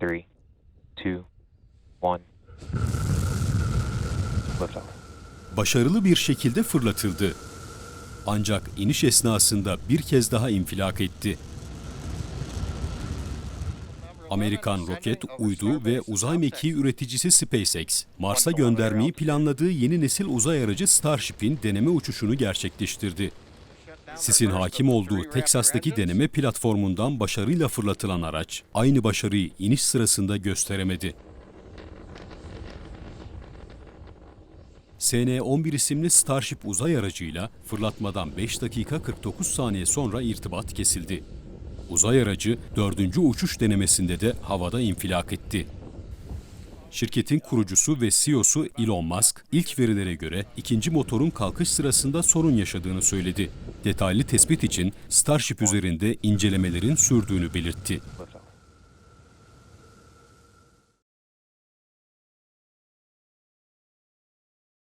three, two, one. Liftoff. Başarılı bir şekilde fırlatıldı. Ancak iniş esnasında bir kez daha infilak etti. Amerikan roket, uydu ve uzay mekiği üreticisi SpaceX, Mars'a göndermeyi planladığı yeni nesil uzay aracı Starship'in deneme uçuşunu gerçekleştirdi. Sisin hakim olduğu Teksas'taki deneme platformundan başarıyla fırlatılan araç, aynı başarıyı iniş sırasında gösteremedi. SN-11 isimli Starship uzay aracıyla fırlatmadan 5 dakika 49 saniye sonra irtibat kesildi. Uzay aracı dördüncü uçuş denemesinde de havada infilak etti. Şirketin kurucusu ve CEO'su Elon Musk, ilk verilere göre ikinci motorun kalkış sırasında sorun yaşadığını söyledi. Detaylı tespit için Starship üzerinde incelemelerin sürdüğünü belirtti.